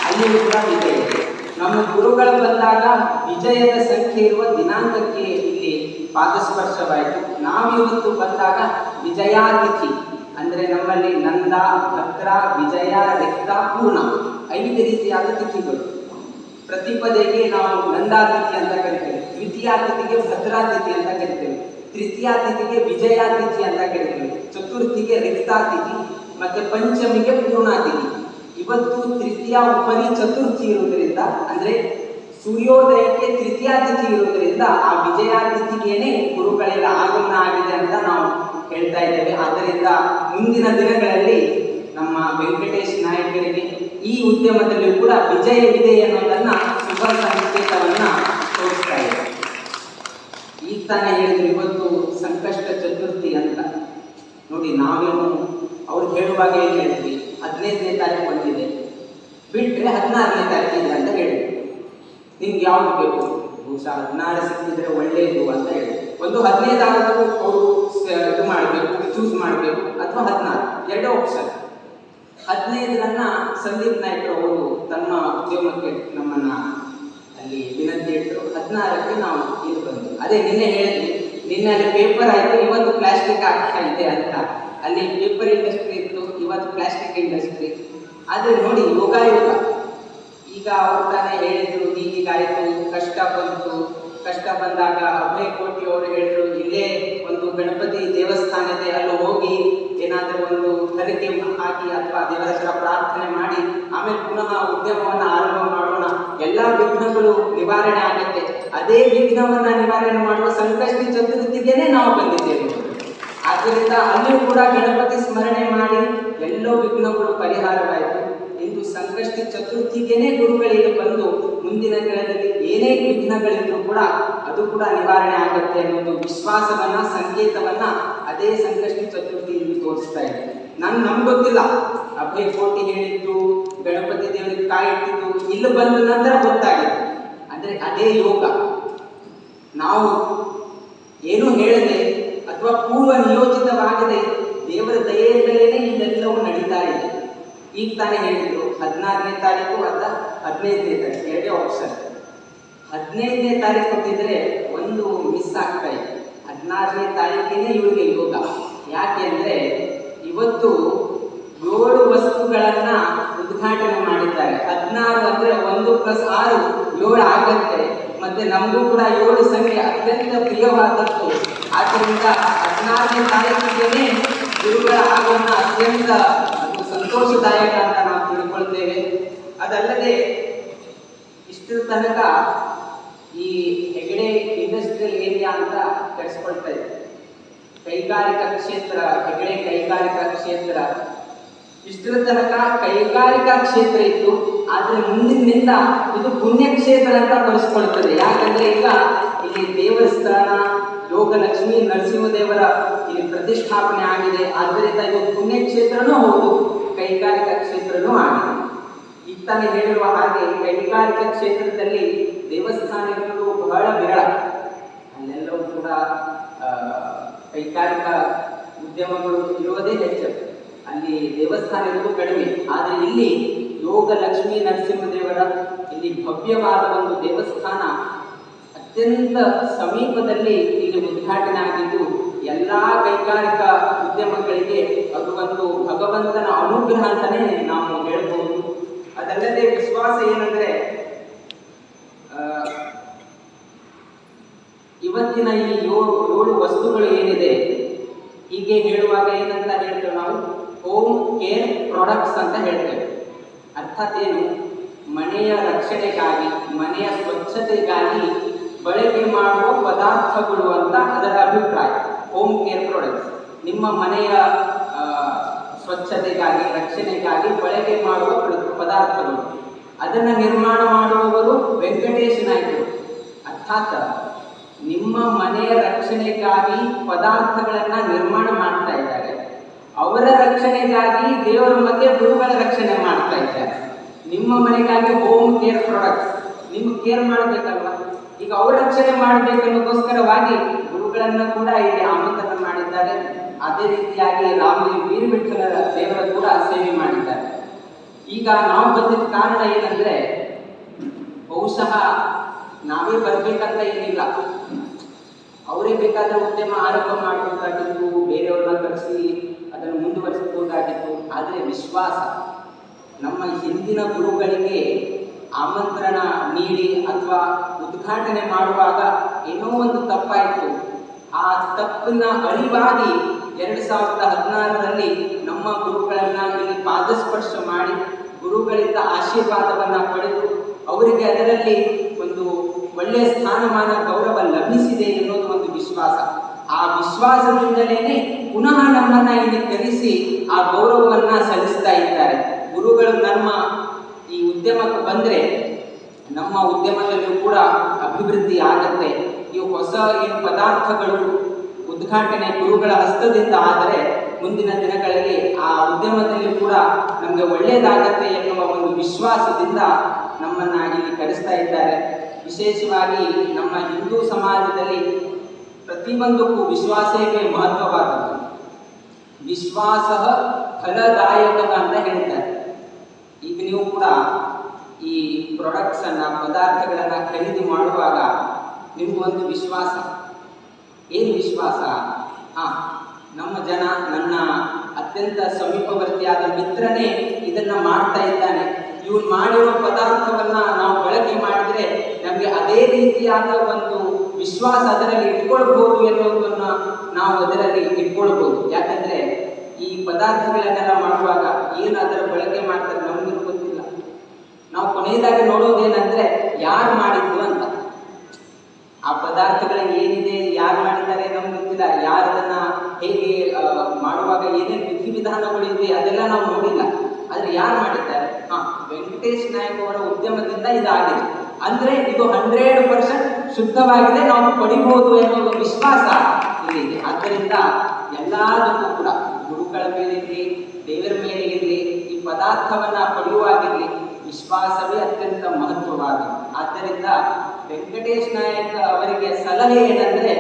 ಅಲ್ಲಿ ಕೂಡ ವಿಜಯ ಇದೆ ನಮ್ಮ ಗುರುಗಳು ಬಂದಾಗ ವಿಜಯದ ಸಂಖ್ಯೆ ಇರುವ ದಿನಾಂಕಕ್ಕೆ ಇಲ್ಲಿ ಪಾದಸ್ಪರ್ಶವಾಯಿತು. ನಾವಿವತ್ತು ಬಂದಾಗ ವಿಜಯಾತಿಥಿ ಅಂದರೆ ನಮ್ಮಲ್ಲಿ ನಂದ, ಭದ್ರ, ವಿಜಯ, ರಕ್ತ, ಪೂರ್ಣ ಐದು ರೀತಿಯಾದ ತಿಥಿಗಳು. ಪ್ರತಿಪದೆಗೆ ನಾವು ನಂದಾತಿಥಿ ಅಂತ ಕರಿತೇವೆ ದ್ವಿತೀಯಾತಿಥಿಗೆ ಭದ್ರಾತಿಥಿ ಅಂತ ಕರಿತೇವೆ ತೃತೀಯಾತಿಥಿಗೆ ವಿಜಯಾತಿಥಿ ಅಂತ ಕರಿತೇವೆ, ಚತುರ್ಥಿಗೆ ರಿಕ್ತಾತಿಥಿ ಮತ್ತೆ ಪಂಚಮಿಗೆ ಪೂರ್ಣಾತಿಥಿ ಇವತ್ತು ತೃತೀಯ ಉಪರಿ ಚತುರ್ಥಿ ಇರುವುದರಿಂದ, ಅಂದ್ರೆ ಸೂರ್ಯೋದಯಕ್ಕೆ ತೃತೀಯಾತಿಥಿ ಇರುವುದರಿಂದ ಆ ವಿಜಯಾತಿಥಿಗೇನೆ ಗುರುಗಳೆಲ್ಲ ಆಗಮನ ಆಗಿದೆ ಅಂತ ನಾವು ಹೇಳ್ತಾ ಇದ್ದೇವೆ. ಆದ್ದರಿಂದ ಮುಂದಿನ ದಿನಗಳಲ್ಲಿ ನಮ್ಮ ವೆಂಕಟೇಶ್ ನಾಯಕರಿಗೆ ಈ ಉದ್ಯಮದಲ್ಲಿ ಕೂಡ ವಿಜಯವಿದೆ ಅನ್ನೋದನ್ನ ಶುಭ ಸಂಕೇತವನ್ನ ತೋರಿಸ್ತಾ ಇದೆ ಈಗ ತಾನೇ ಹೇಳಿದ್ರು ಇವತ್ತು ಸಂಕಷ್ಟ ಚತುರ್ಥಿ ಅಂತ. ನೋಡಿ ನಾವೇನು, ಅವ್ರು ಹೇಳುವಾಗ ಏನು ಹೇಳಿದ್ವಿ. ಹದಿನೈದನೇ ತಾರೀಕು ಬಂದಿದೆ. ಬಿಟ್ಟರೆ ಹದಿನಾರನೇ ತಾರೀಕು ಇದೆ ಅಂತ ಹೇಳಿ. ನಿಮ್ಗೆ ಯಾವ್ದು ಬೇಕು? ಬಹುಶಃ ಹದಿನಾರು ಸಿಕ್ಕಿದ್ರೆ ಒಳ್ಳೆಯದು ಅಂತ ಹೇಳಿ. ಒಂದು ಹದಿನೈದಾದರೂ ಅವರು ಇದು ಮಾಡಬೇಕು ಚೂಸ್ ಮಾಡಬೇಕು, ಅಥವಾ ಹದಿನಾರು. ಎರಡೇ ಆಪ್ಷನ್ ಹದಿನೈದರನ್ನ ಸಂದೀಪ್ ನಾಯ್ಕರು ಅವರು ತಮ್ಮ ಉದ್ಯಮಕ್ಕೆ ನಮ್ಮನ್ನ ಅಲ್ಲಿ ವಿನಂತಿ ಇಟ್ಟರು ಹದಿನಾರಕ್ಕೆ ನಾವು ಇದು ಬಂದ್ವಿ. ಅದೇ ನಿನ್ನೆ ಹೇಳಿದ್ವಿ ನಿನ್ನೆ ಅಲ್ಲಿ ಪೇಪರ್ ಆಯ್ತು, ಇವತ್ತು ಪ್ಲಾಸ್ಟಿಕ್ ಆಗ್ತಾ ಇದೆ ಅಂತ. ಅಲ್ಲಿ ಪೇಪರ್ ಇಂಡಸ್ಟ್ರಿ ಇವತ್ತು ಪ್ಲಾಸ್ಟಿಕ್ ಇಂಡಸ್ಟ್ರಿ. ಆದರೆ ನೋಡಿ ಯೋಗಾಯೋಗ ಈಗ ಅವ್ರು ತಾನೇ ಹೇಳಿದ್ರು ಹೀಗಾಯ್ತು ಕಷ್ಟ ಬಂತು. ಕಷ್ಟ ಬಂದಾಗ ಅಭಯ ಕೋಟಿ ಅವರು ಹೇಳಿದ್ರು, ಇಲ್ಲೇ ಒಂದು ಗಣಪತಿ ದೇವಸ್ಥಾನ ಇದೆ ಅಲ್ಲಿ ಹೋಗಿ ಏನಾದರೂ ಒಂದು ಹರಿಕೆ ಹಾಕಿ ಅಥವಾ ದೇವರ ಹತ್ರ ಪ್ರಾರ್ಥನೆ ಮಾಡಿ, ಆಮೇಲೆ ಪುನಃ ಉದ್ಯಮವನ್ನ ಆರಂಭ ಮಾಡೋಣ. ಎಲ್ಲ ವಿಘ್ನಗಳು ನಿವಾರಣೆ ಆಗುತ್ತೆ. ಅದೇ ವಿಘ್ನವನ್ನ ನಿವಾರಣೆ ಮಾಡುವ ಸಂಕಷ್ಟ ಚತುರ್ಥಿಗೆನೆ ನಾವು ಬಂದಿದ್ದೇವೆ. ಆದ್ದರಿಂದ ಅಲ್ಲೂ ಕೂಡ ಗಣಪತಿ ಸ್ಮರಣೆ ಮಾಡಿ ಎಲ್ಲೋ ವಿಘ್ನಗಳು ಪರಿಹಾರವಾಯಿತು. ಇಂದು ಸಂಕಷ್ಟಿ ಚತುರ್ಥಿಗೆನೆ ಗುರುಗಳಿಗೆ ಬಂದು ಮುಂದಿನ ದಿನದಲ್ಲಿ ಏನೇ ವಿಘ್ನಗಳಿದ್ರು ಕೂಡ ಅದು ಕೂಡ ನಿವಾರಣೆ ಆಗುತ್ತೆ ಅನ್ನೋ ವಿಶ್ವಾಸವನ್ನ, ಸಂಕೇತವನ್ನ ಅದೇ ಸಂಕಷ್ಟಿ ಚತುರ್ಥಿ ಇಲ್ಲಿ ತೋರಿಸ್ತಾ ಇದೆ. ನನ್ ನಂಗೊತ್ತಿಲ್ಲ ಗೊತ್ತಿಲ್ಲ. ಅಭಯ ಕೋಟಿ ಹೇಳಿದ್ದು, ಗಣಪತಿ ದೇವರಿಗೆ ಕಾಯಿಟ್ಟಿದ್ದು ಇಲ್ಲಿ ಬಂದ ನಂತರ ಗೊತ್ತಾಗಿದೆ. ಅಂದ್ರೆ ಅದೇ ಯೋಗ. ನಾವು ಏನು ಹೇಳದೆ ಅಥವಾ ಪೂರ್ವ ನಿಯೋಜಿತವಾಗದೆ ದೇವರ ದಯೆಯಿಂದಲೇ ಇದೆಲ್ಲವೂ ನಡೀತಾ ಇದೆ. ಈಗ ತಾನೇ ಹೇಳಿದ್ರು, ಹದಿನಾರನೇ ತಾರೀಕು ಅಥವಾ ಹದಿನೈದನೇ ತಾರೀಕು, ಎರಡೇ ಆಪ್ಷನ್ ಹದಿನೈದನೇ ತಾರೀಕು ಕೊಟ್ಟಿದ್ರೆ ಒಂದು ಮಿಸ್ ಆಗ್ತಾ ಇದೆ. ಹದಿನಾರನೇ ತಾರೀಕಿನೇ ಇವರಿಗೆ ಯೋಗ. ಯಾಕೆ ಅಂದ್ರೆ ಇವತ್ತು ಏಳು ವಸ್ತುಗಳನ್ನ ಉದ್ಘಾಟನೆ ಮಾಡಿದ್ದಾರೆ. ಹದಿನಾರು ಅಂದ್ರೆ ಒಂದು ಪ್ಲಸ್ ಆರು ಏಳು ಆಗತ್ತೆ. ಮತ್ತೆ ನಮಗೂ ಕೂಡ ಏಳು ಸಂಖ್ಯೆ ಅತ್ಯಂತ ಪ್ರಿಯವಾದದ್ದು. ಆದ್ದರಿಂದ ಹದಿನಾರನೇ ತಾರೀಕಿಗೆ ಗುರುಗಳ ಆಗಮನ ಅತ್ಯಂತ ಸಂತೋಷದಾಯಕ ಅಂತ ನಾವು ತಿಳ್ಕೊಳ್ತೇವೆ. ಅದಲ್ಲದೆ ಇಷ್ಟು ತನಕ ಈ ಹೆಗಡೆ ಇಂಡಸ್ಟ್ರಿಯಲ್ ಏರಿಯಾ ಅಂತ ಕರೆಸ್ಕೊಳ್ತಾ ಇದೆ. ಕೈಗಾರಿಕಾ ಕ್ಷೇತ್ರ, ಹೆಗಡೆ ಕೈಗಾರಿಕಾ ಕ್ಷೇತ್ರ. ಇಷ್ಟರ ತನಕ ಕೈಗಾರಿಕಾ ಕ್ಷೇತ್ರ ಇತ್ತು, ಆದರೆ ಮುಂದಿನಿಂದ ಇದು ಪುಣ್ಯ ಕ್ಷೇತ್ರ ಅಂತ ಬಳಸ್ಕೊಳ್ತದೆ ಯಾಕಂದ್ರೆ ಈಗ ಇಲ್ಲಿ ದೇವಸ್ಥಾನ ಯೋಗ ಲಕ್ಷ್ಮೀ ನರಸಿಂಹದೇವರ ಇಲ್ಲಿ ಪ್ರತಿಷ್ಠಾಪನೆ ಆಗಿದೆ. ಆದ್ದರಿಂದ ಇದು ಪುಣ್ಯ ಕ್ಷೇತ್ರನೂ ಹೌದು, ಕೈಗಾರಿಕಾ ಕ್ಷೇತ್ರನೂ ಆಗಿದೆ. ಇತ್ತಾನೆ ತಾನೇ ಹೇಳಿರುವ ಹಾಗೆ ಕೈಗಾರಿಕಾ ಕ್ಷೇತ್ರದಲ್ಲಿ ದೇವಸ್ಥಾನಗಳು ಬಹಳ ವಿರಳ. ಅಲ್ಲೆಲ್ಲವೂ ಕೂಡ ಕೈಗಾರಿಕಾ ಉದ್ಯಮಗಳು ಇರುವುದೇ ಹೆಚ್ಚು. ಅಲ್ಲಿ ದೇವಸ್ಥಾನಗಳು ಕಡಿಮೆ. ಆದರೆ ಇಲ್ಲಿ ಯೋಗ ಲಕ್ಷ್ಮೀ ನರಸಿಂಹದೇವರ ಇಲ್ಲಿ ಭವ್ಯವಾದ ಒಂದು ದೇವಸ್ಥಾನ ಅತ್ಯಂತ ಸಮೀಪದಲ್ಲಿ ಇಲ್ಲಿ ಉದ್ಘಾಟನೆ ಆಗಿದ್ದು ಎಲ್ಲಾ ಕೈಗಾರಿಕಾ ಉದ್ಯಮಗಳಿಗೆ ಅದು ಒಂದು ಭಗವಂತನ ಅನುಗ್ರಹ ಅಂತಾನೆ ನಾವು ಹೇಳಬಹುದು ಅದಲ್ಲದೆ ವಿಶ್ವಾಸ ಏನಂದ್ರೆ ಇವತ್ತಿನ ಈ ಏಳು ಏಳು ವಸ್ತುಗಳು ಏನಿದೆ? ಹೀಗೆ ಹೇಳುವಾಗ ಏನಂತ ಹೇಳ್ತೇವೆ ನಾವು? ಹೋಮ್ ಕೇರ್ ಪ್ರಾಡಕ್ಟ್ಸ್ ಅಂತ ಹೇಳ್ತೇವೆ. ಅರ್ಥಾತ್ ಏನು? ಮನೆಯ ರಕ್ಷಣೆಗಾಗಿ, ಮನೆಯ ಸ್ವಚ್ಛತೆಗಾಗಿ ಬಳಕೆ ಮಾಡುವ ಪದಾರ್ಥಗಳು ಅಂತ ಅದರ ಅಭಿಪ್ರಾಯ. ಹೋಮ್ ಕೇರ್ ಪ್ರಾಡಕ್ಟ್ಸ್ ನಿಮ್ಮ ಮನೆಯ ಸ್ವಚ್ಛತೆಗಾಗಿ, ರಕ್ಷಣೆಗಾಗಿ ಬಳಕೆ ಮಾಡುವ ಪದಾರ್ಥಗಳು. ಅದನ್ನು ನಿರ್ಮಾಣ ಮಾಡುವವರು ವೆಂಕಟೇಶ ನಾಯ್ಕರು ಅರ್ಥಾತ್ ನಿಮ್ಮ ಮನೆಯ ರಕ್ಷಣೆಗಾಗಿ ಪದಾರ್ಥಗಳನ್ನು ನಿರ್ಮಾಣ ಮಾಡ್ತಾ ಇದ್ದಾರೆ. ಅವರ ರಕ್ಷಣೆಗಾಗಿ ದೇವರ ಮಧ್ಯೆ ಗುರುಗಳ ರಕ್ಷಣೆ ಮಾಡ್ತಾ ಇದ್ದಾರೆ. ನಿಮ್ಮ ಮನೆಗಾಗಿ ಹೋಮ್ ಕೇರ್ ಪ್ರಾಡಕ್ಟ್ಸ್ ನಿಮ್ಗೆ ಕೇರ್ ಮಾಡಬೇಕಲ್ವಾ? ಈಗ ರಕ್ಷಣೆ ಗುರುಗಳನ್ನು ಗುರುಗಳನ್ನ ಕೂಡ ಇಲ್ಲಿ ಆಮಂತ್ರಣ ಮಾಡಿದ್ದಾರೆ. ಅದೇ ರೀತಿಯಾಗಿ ರಾಮಲಿ ವೀರವಿಠಲ ದೇವರ ಕೂಡ ಸೇವೆ ಮಾಡಿದ್ದಾರೆ. ಈಗ ನಾವು ಬಂದಿದ್ದ ಕಾರಣ ಏನಂದ್ರೆ, ಬಹುಶಃ ನಾವೇ ಬರ್ಬೇಕಂತ ಏನಿಲ್ಲ. ಅವರೇ ಬೇಕಾದ್ರೆ ಉದ್ಯಮ ಆರಂಭ ಮಾಡಬಹುದಾಗಿತ್ತು ಬೇರೆಯವ್ರನ್ನ ಕರೆಸಿ ಅದನ್ನು ಮುಂದುವರಿಸಬಹುದಾಗಿತ್ತು ಆದರೆ ವಿಶ್ವಾಸ ನಮ್ಮ ಹಿಂದಿನ ಗುರುಗಳಿಗೆ ಆಮಂತ್ರಣ ನೀಡಿ ಅಥವಾ ಉದ್ಘಾಟನೆ ಮಾಡುವಾಗ ಏನೋ ಒಂದು ತಪ್ಪಾಯಿತು. ಆ ತಪ್ಪಿನ ಅರಿವಾಗಿ ಎರಡು ಸಾವಿರದ ಹದಿನಾರರಲ್ಲಿ ನಮ್ಮ ಗುರುಗಳನ್ನ ಇಲ್ಲಿ ಪಾದಸ್ಪರ್ಶ ಮಾಡಿ ಗುರುಗಳಿಂದ ಆಶೀರ್ವಾದವನ್ನ ಪಡೆದು ಅವರಿಗೆ ಅದರಲ್ಲಿ ಒಂದು ಒಳ್ಳೆಯ ಸ್ಥಾನಮಾನ ಗೌರವ ಲಭಿಸಿದೆ ಎನ್ನುವುದು ಒಂದು ವಿಶ್ವಾಸ. ಆ ವಿಶ್ವಾಸದಿಂದಲೇ ಪುನಃ ನಮ್ಮನ್ನ ಇಲ್ಲಿ ಕರೆಸಿ ಆ ಗೌರವವನ್ನ ಸಲ್ಲಿಸ್ತಾ ಇದ್ದಾರೆ. ಗುರುಗಳು ನಮ್ಮ ಈ ಉದ್ಯಮಕ್ಕೆ ಬಂದರೆ ನಮ್ಮ ಉದ್ಯಮದಲ್ಲೂ ಕೂಡ ಅಭಿವೃದ್ಧಿ ಆಗತ್ತೆ. ಈ ಹೊಸ ಏನು ಪದಾರ್ಥಗಳು ಉದ್ಘಾಟನೆ ಗುರುಗಳ ಹಸ್ತದಿಂದ ಆದರೆ ಮುಂದಿನ ದಿನಗಳಲ್ಲಿ ಆ ಉದ್ಯಮದಲ್ಲಿ ಕೂಡ ನಮಗೆ ಒಳ್ಳೆಯದಾಗತ್ತೆ ಎನ್ನುವ ಒಂದು ವಿಶ್ವಾಸದಿಂದ ನಮ್ಮನ್ನು ಇಲ್ಲಿ ಕರೆಸ್ತಾ ಇದ್ದಾರೆ. ವಿಶೇಷವಾಗಿ ನಮ್ಮ ಹಿಂದೂ ಸಮಾಜದಲ್ಲಿ ಪ್ರತಿಯೊಂದಕ್ಕೂ ವಿಶ್ವಾಸವೇ ಮಹತ್ವವಾದದ್ದು. ವಿಶ್ವಾಸ ಫಲದಾಯಕ ಅಂತ ಹೇಳ್ತಾರೆ. ಈಗ ನೀವು ಕೂಡ ಈ ಪ್ರಾಡಕ್ಟ್ಸ್ ಅನ್ನ, ಪದಾರ್ಥಗಳನ್ನ ಖರೀದಿ ಮಾಡುವಾಗ ನಿಮ್ಗೊಂದು ವಿಶ್ವಾಸ. ಏನು ವಿಶ್ವಾಸ? ಹಾ, ನಮ್ಮ ಜನ, ನನ್ನ ಅತ್ಯಂತ ಸಮೀಪವರ್ತಿಯಾದ ಮಿತ್ರನೇ ಇದನ್ನ ಮಾಡ್ತಾ ಇದ್ದಾನೆ. ಇವನು ಮಾಡಿರೋ ಪದಾರ್ಥವನ್ನ ನಾವು ಬಳಕೆ ಮಾಡಿದ್ರೆ ನಮಗೆ ಅದೇ ರೀತಿಯಾದ ಒಂದು ವಿಶ್ವಾಸ ಅದರಲ್ಲಿ ಇಟ್ಕೊಳ್ಬಹುದು ಎನ್ನುವುದನ್ನ ನಾವು ಅದರಲ್ಲಿ ಇಟ್ಕೊಳ್ಬಹುದು. ಯಾಕಂದ್ರೆ ಈ ಪದಾರ್ಥಗಳನ್ನೆಲ್ಲ ಮಾಡುವಾಗ ಏನು ಅದರ ಬಳಕೆ ಮಾಡ್ತಾರೆ ನಾವು ಕೊನೆಯದಾಗಿ ನೋಡೋದೇನಂದ್ರೆ ಯಾರು ಮಾಡಿದ್ದು ಅಂತ. ಆ ಪದಾರ್ಥಗಳಲ್ಲಿ ಏನಿದೆ, ಯಾರು ಮಾಡಿದ್ದಾರೆ ನಮ್ಗೆ ಗೊತ್ತಿಲ್ಲ. ಯಾರು ಅದನ್ನ ಹೇಗೆ ಮಾಡುವಾಗ ಏನೇನು ವಿಧಿವಿಧಾನಗಳಿವೆ ಅದೆಲ್ಲ ನಾವು ನೋಡಿಲ್ಲ. ಆದ್ರೆ ಯಾರು ಮಾಡಿದ್ದಾರೆ? ಹಾ, ವೆಂಕಟೇಶ್ ನಾಯಕ್ ಅವರ ಉದ್ಯಮದಿಂದ ಇದಾಗಿದೆ. ಅಂದ್ರೆ ಇದು ಹಂಡ್ರೆಡ್ ಪರ್ಸೆಂಟ್ ಶುದ್ಧವಾಗಿದೆ, ನಾವು ಪಡಿಬಹುದು ಎನ್ನುವ ವಿಶ್ವಾಸ ಇಲ್ಲಿದೆ ಆದ್ದರಿಂದ ಎಲ್ಲದಕ್ಕೂ ಕೂಡ ಗುರುಗಳ ಮೇಲೆ ಇರಲಿ, ದೇವರ ಮೇಲೆ ಇರಲಿ, ಈ ಪದಾರ್ಥವನ್ನ ಪಡೆಯುವಾಗಿರಲಿ ವಿಶ್ವಾಸವೇ ಅತ್ಯಂತ ಮಹತ್ವವಾದದ್ದು. ಆದ್ದರಿಂದ ವೆಂಕಟೇಶ್ ನಾಯಕ ಅವರಿಗೆ ಸಲಹೆ ಏನಂದ್ರೆ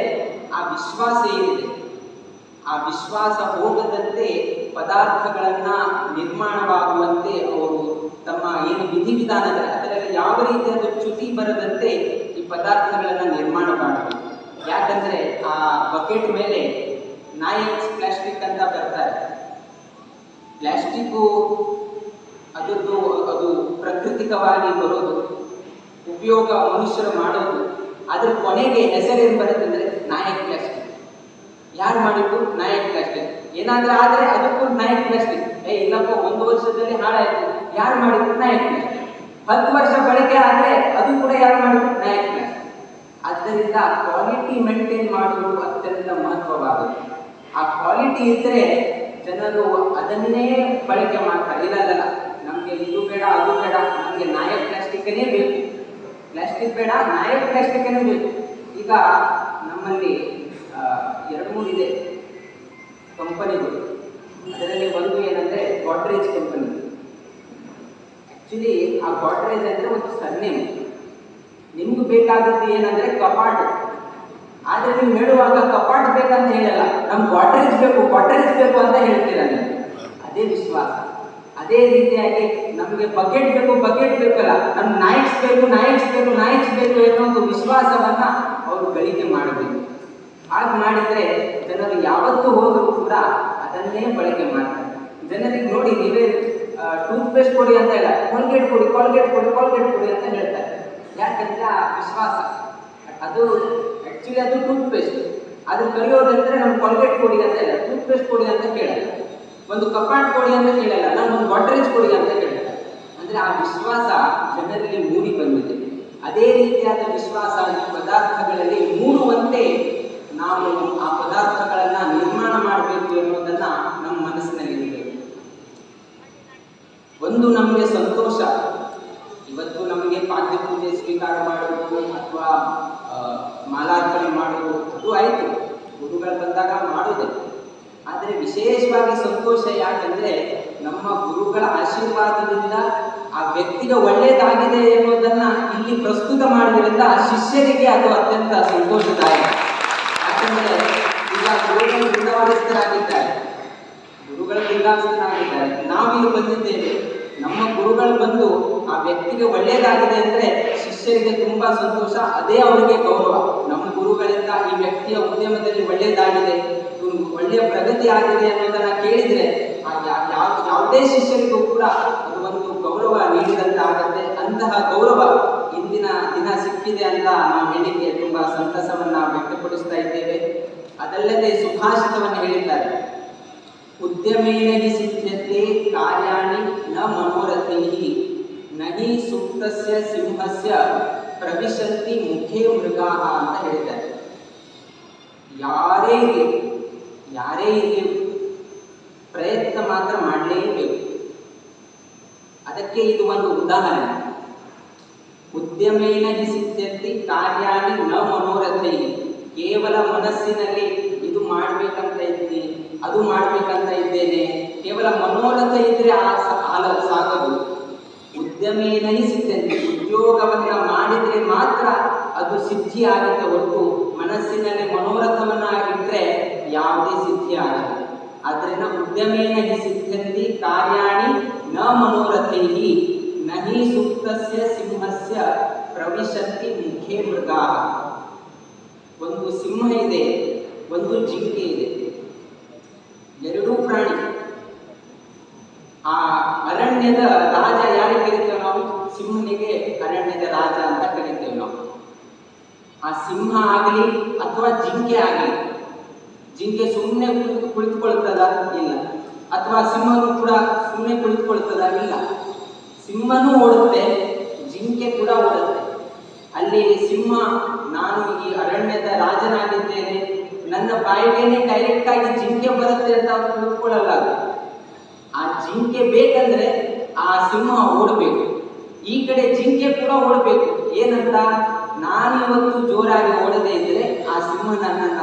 ಆ ವಿಶ್ವಾಸ ಏನಿದೆ? ಆ ವಿಶ್ವಾಸ ಹೋಗದಂತೆ ಪದಾರ್ಥಗಳನ್ನ ನಿರ್ಮಾಣವಾಗುವಂತೆ ಅವರು ತಮ್ಮ ಏನು ವಿಧಿವಿಧಾನದ ಅದರಲ್ಲಿ ಯಾವ ರೀತಿಯಾದ ಚ್ಯುತಿ ಬರದಂತೆ ಈ ಪದಾರ್ಥಗಳನ್ನ ನಿರ್ಮಾಣ ಮಾಡಬೇಕು. ಯಾಕಂದ್ರೆ ಆ ಬಕೆಟ್ ಮೇಲೆ ನಾಯಕ್ ಪ್ಲಾಸ್ಟಿಕ್ ಅಂತ ಬರ್ತಾರೆ. ಪ್ಲಾಸ್ಟಿಕ್ಕು ಅದರದ್ದು ಅದು ಪ್ರಾಕೃತಿಕವಾಗಿ ಬರೋದು, ಉಪಯೋಗ ಮನುಷ್ಯರು ಮಾಡೋದು. ಅದ್ರ ಕೊನೆಗೆ ಹೆಸರೇನು ಬರುತ್ತಂದ್ರೆ ನಾಯಕ್ ಪ್ಲಾಸ್ಟಿಕ್ ಯಾರು ಮಾಡಿದ್ದು? ನಾಯಕ್ ಪ್ಲಾಸ್ಟಿಕ್ ಏನಾದ್ರೂ ಆದ್ರೆ ಅದಕ್ಕೂ ನಾಯಕ್ ಪ್ಲಾಸ್ಟಿಕ್ ಏ, ಇಲ್ಲಪ್ಪ, ಒಂದು ವರ್ಷದಲ್ಲಿ ಹಾಳಾಯಿತು. ಯಾರು ಮಾಡಿದ್ರು ನಾಯಕ್ ಪ್ಲಾಸ್ಟಿಕ್ ಹತ್ತು ವರ್ಷ ಬಳಕೆ ಆದ್ರೆ ಅದು ಕೂಡ ಯಾರು ಮಾಡಿದ್ರು ನಾಯಕ್ ಪ್ಲಾಸ್ಟಿಕ್ ಆದ್ದರಿಂದ ಕ್ವಾಲಿಟಿ ಮೇಂಟೈನ್ ಮಾಡುವುದು ಅತ್ಯಂತ ಮಹತ್ವವಾಗುತ್ತೆ ಆ ಕ್ವಾಲಿಟಿ ಇದ್ರೆ ಜನರು ಅದನ್ನೇ ಬಳಕೆ ಮಾಡ್ತಾರೆ. ಇಲ್ಲ. ಬೇಡ, ಅದು ಬೇಡ. ನಮಗೆ ನಾಯಕ್ ಪ್ಲಾಸ್ಟಿಕ್ಕನೇ ಬೇಕು. ಪ್ಲಾಸ್ಟಿಕ್ ಬೇಡ, ನಾಯಕ್ ಪ್ಲಾಸ್ಟಿಕ್ಕೇ ಬೇಕು. ಈಗ ನಮ್ಮಲ್ಲಿ ಎರಡು ಮೂರು ಇದೆ ಕಂಪನಿಗಳು. ಅದರಲ್ಲಿ ಒಂದು ಏನಂದ್ರೆ ಗಾಡ್ರೇಜ್ ಕಂಪನಿ ಆ್ಯಕ್ಚುಲಿ ಆ ಗಾಡ್ರೇಜ್ ಅಂದ್ರೆ ಒಂದು ಸರ್ನೇಮ್ ನಿಮ್ಗೆ ಬೇಕಾದದ್ದು ಏನಂದ್ರೆ ಕಪಾಟ್. ಆದ್ರೆ ನೀವು ಹೇಳುವಾಗ ಕಪಾಟ್ ಬೇಕಂತ ಹೇಳಲ್ಲ. ನಮ್ಗೆ ಗಾಡ್ರೇಜ್ ಬೇಕು ಗಾಡ್ರೇಜ್ ಬೇಕು ಅಂತ ಹೇಳ್ತೀರ ನೀವು. ಅದೇ ವಿಶ್ವಾಸ. ಅದೇ ರೀತಿಯಾಗಿ ನಮಗೆ ಬಕೆಟ್ ಬೇಕು ಬಕೆಟ್ ಬೇಕಲ್ಲ. ನಮ್ಮ ನಾಯಿಕ್ಸ್ ಬೇಕು ನಾಯಿಕ್ಸ್ ಬೇಕು ನಾಯಿಕ್ಸ್ ಬೇಕು ಅನ್ನೋ ಒಂದು ವಿಶ್ವಾಸವನ್ನ ಅವರು ಗಳಿಕೆ ಮಾಡಬೇಕು. ಹಾಗೆ ಮಾಡಿದ್ರೆ ಜನರು ಯಾವತ್ತೂ ಹೋದರೂ ಕೂಡ ಅದನ್ನೇ ಬಳಕೆ ಮಾಡ್ತಾರೆ. ಜನರಿಗೆ ನೋಡಿ ನೀವೇ ಟೂತ್ ಪೇಸ್ಟ್ ಕೊಡಿ ಅಂತ ಇಲ್ಲ ಕೋಲ್ಗೇಟ್ ಕೊಡಿ ಕೋಲ್ಗೇಟ್ ಕೊಡಿ ಕೋಲ್ಗೇಟ್ ಕೊಡಿ ಅಂತ ಹೇಳ್ತಾರೆ. ಯಾಕಂದ್ರೆ ಆ ವಿಶ್ವಾಸ. ಅದು ಆಕ್ಚುಲಿ ಅದು ಟೂತ್ ಪೇಸ್ಟ್ ಅದು ಕಲಿಯೋದಂದ್ರೆ ನಮ್ಗೆ ಕೋಲ್ಗೇಟ್ ಕೊಡಿ ಅಂತ ಇಲ್ಲ ಟೂತ್ ಪೇಸ್ಟ್ ಕೊಡಿ ಅಂತ ಕೇಳಲ್ಲ. ಒಂದು ಕಪಾಟ್ ಕೊಡಿ ಅಂತ ಕೇಳಲ್ಲ, ನಾನು ಒಂದು ಗಾಡ್ರೇಜ್ ಕೊಡಿ ಅಂತ ಕೇಳಲ್ಲ. ಅಂದ್ರೆ ಆ ವಿಶ್ವಾಸ ಜನರಲ್ಲಿ ಮೂಡಿ ಬಂದಿದೆ. ಅದೇ ರೀತಿಯಾದ ವಿಶ್ವಾಸ ಈ ಪದಾರ್ಥಗಳಲ್ಲಿ ಮೂಡುವಂತೆ ನಾವು ಆ ಪದಾರ್ಥಗಳನ್ನ ನಿರ್ಮಾಣ ಮಾಡಬೇಕು ಅನ್ನೋದನ್ನ ನಮ್ಮ ಮನಸ್ಸಿನಲ್ಲಿ ಒಂದು ನಮಗೆ ಸಂತೋಷ, ಇವತ್ತು ನಮಗೆ ಪಾದ್ಯ ಪೂಜೆ ಸ್ವೀಕಾರ ಮಾಡುವುದು ಅಥವಾ ಮಾಲಾರ್ಪಣೆ ಮಾಡುವುದು ಅದು ಆಯಿತು. ಗುರುಗಳು ಬಂದಾಗ ಮಾಡುವುದೇ. ಆದರೆ ವಿಶೇಷವಾಗಿ ಸಂತೋಷ ಯಾಕಂದ್ರೆ ನಮ್ಮ ಗುರುಗಳ ಆಶೀರ್ವಾದದಿಂದ ಆ ವ್ಯಕ್ತಿಗೆ ಒಳ್ಳೆಯದಾಗಿದೆ ಎನ್ನುವುದನ್ನ ಇಲ್ಲಿ ಪ್ರಸ್ತುತ ಮಾಡೋದ್ರಿಂದ ಆ ಶಿಷ್ಯರಿಗೆ ಅದು ಅತ್ಯಂತ ಸಂತೋಷದಾಯಕ. ಯಾಕಂದ್ರೆ ಈಗ ಗುರುಗಳು ಬೃಂದಾವಸ್ಥರಾಗಿದ್ದಾರೆ ಗುರುಗಳ ಬೃಂದಾವಸ್ಥರಾಗಿದ್ದಾರೆ ನಾವಿಲ್ಲಿ ಬಂದಿದ್ದೇವೆ. ನಮ್ಮ ಗುರುಗಳು ಬಂದು ಆ ವ್ಯಕ್ತಿಗೆ ಒಳ್ಳೆಯದಾಗಿದೆ ಅಂದ್ರೆ ಶಿಷ್ಯರಿಗೆ ತುಂಬಾ ಸಂತೋಷ, ಅದೇ ಅವರಿಗೆ ಗೌರವ. ನಮ್ಮ ಗುರುಗಳಿಂದ ಈ ವ್ಯಕ್ತಿಯ ಉದ್ಯಮದಲ್ಲಿ ಒಳ್ಳೆಯದಾಗಿದೆ ಒಳ್ಳೆಯ ಪ್ರಗತಿ ಆಗಿದೆ ಅನ್ನೋದನ್ನ ಕೇಳಿದ್ರೆ ಯಾವುದೇ ಶಿಷ್ಯರಿಗೂ ಕೂಡ ಅದು ಒಂದು ಗೌರವ ನೀಡಿದಂತಾಗತ್ತೆ, ಅಂತಹ ಗೌರವ ಇಂದಿನ ದಿನ ಸಿಕ್ಕಿದೆ ಅಂತ ನಾವು ಹೇಳಿಕೆ ತುಂಬಾ ಸಂತಸವನ್ನ ವ್ಯಕ್ತಪಡಿಸ್ತಾ ಇದ್ದೇವೆ. ಅದಲ್ಲದೆ ಸುಭಾಷಿತವನ್ನು ಹೇಳಿದ್ದಾರೆ. ಉದ್ಯಮೇನಿ ಸಿದ್ಧತೆ ಕಾರ್ಯಾಣಿ ನ ಮನೋರಥಿ ನಹಿ ಸುಪ್ತಸ್ಯ ಸಿಂಹಸ್ಯ ಪ್ರವಿಶಂತಿ ಮುಖೇ ಮೃಗಾ ಅಂತ ಹೇಳಿದ್ದಾರೆ. ಯಾರೇ ಯಾರೇ ಇರಲಿ, ಪ್ರಯತ್ನ ಮಾತ್ರ ಮಾಡಲೇಬೇಕು ಅದಕ್ಕೆ ಇದು ಒಂದು ಉದಾಹರಣೆ. ಉದ್ಯಮೇನ ಹಿ ಸಿದ್ಧಿ ಕಾರ್ಯಾಣಿ ನ ಮನೋರಥೆ ಕೇವಲ ಮನಸ್ಸಿನಲ್ಲಿ ಇದು ಮಾಡಬೇಕಂತ ಇದ್ದೀನಿ ಅದು ಮಾಡಬೇಕಂತ ಇದ್ದೇನೆ. ಕೇವಲ ಮನೋರಥ ಇದ್ರೆ ಆ ಸಾಲ ಸಾಗದು ಉದ್ಯಮೇನ ಹಿ ಸಿದ್ಧಂತಿ ಉದ್ಯೋಗವನ್ನು ಮಾಡಿದ್ರೆ ಮಾತ್ರ ಅದು ಸಿದ್ಧಿ ಆಗುತ್ತೆ ಹೊರತು ಮನಸ್ಸಿನಲ್ಲಿ ಮನೋರಥವನ್ನ ಇಟ್ರೆ ಯಾವುದೇ ಸಿದ್ಧಿ ಆಗಲಿ ಆದ್ದರಿಂದ ಉದ್ಯಮೇನ ಹಿ ಸಿದ್ಧಂತಿ ಕಾರ್ಯಾಣಿ ನ ಮನೋರಥೈ ನಹಿ ಸೂಕ್ತಸ್ಯ ಸಿಂಹಸ್ಯ ಪ್ರವಿಶಂತಿ ಮುಖೇ ಮೃಗ. ಒಂದು ಸಿಂಹ ಇದೆ, ಒಂದು ಜಿಂಕೆ ಇದೆ. ಎರಡೂ ಪ್ರಾಣಿ. ಆ ಅರಣ್ಯದ ರಾಜ ಯಾರಿಗೆ ಕರಿತೇವೆ ನಾವು? ಸಿಂಹನಿಗೆ ಅರಣ್ಯದ ರಾಜ ಅಂತ ಕರಿತೇವೆ ನಾವು. ಆ ಸಿಂಹ ಆಗಲಿ ಅಥವಾ ಜಿಂಕೆ ಆಗಲಿ ಜಿಂಕೆ ಸುಮ್ಮನೆ ಕುಳಿತು ಕುಳಿತುಕೊಳ್ತದ ಇಲ್ಲ. ಅಥವಾ ಸಿಂಹನು ಕೂಡ ಸುಮ್ಮನೆ ಕುಳಿತುಕೊಳ್ತದ ಇಲ್ಲ. ಸಿಂಹನೂ ಓಡುತ್ತೆ, ಜಿಂಕೆ ಕೂಡ ಓಡುತ್ತೆ. ಅಲ್ಲಿ ಸಿಂಹ, ನಾನು ಈ ಅರಣ್ಯದ ರಾಜನಾಗಿದ್ದೇನೆ. ನನ್ನ ಬಾಯಿಗೇನೆ ಡೈರೆಕ್ಟ್ ಆಗಿ ಜಿಂಕೆ ಬರುತ್ತೆ ಅಂತ ಕುಳಿತುಕೊಳ್ಳಲ್ಲ. ಆ ಜಿಂಕೆ ಬೇಕಂದ್ರೆ ಆ ಸಿಂಹ ಓಡಬೇಕು. ಈ ಕಡೆ ಜಿಂಕೆ ಕೂಡ ಓಡಬೇಕು. ಏನಂತ? ನಾನಿವತ್ತು ಜೋರಾಗಿ ಓಡದೇ ಇದ್ರೆ ಆ ಸಿಂಹ ನನ್ನ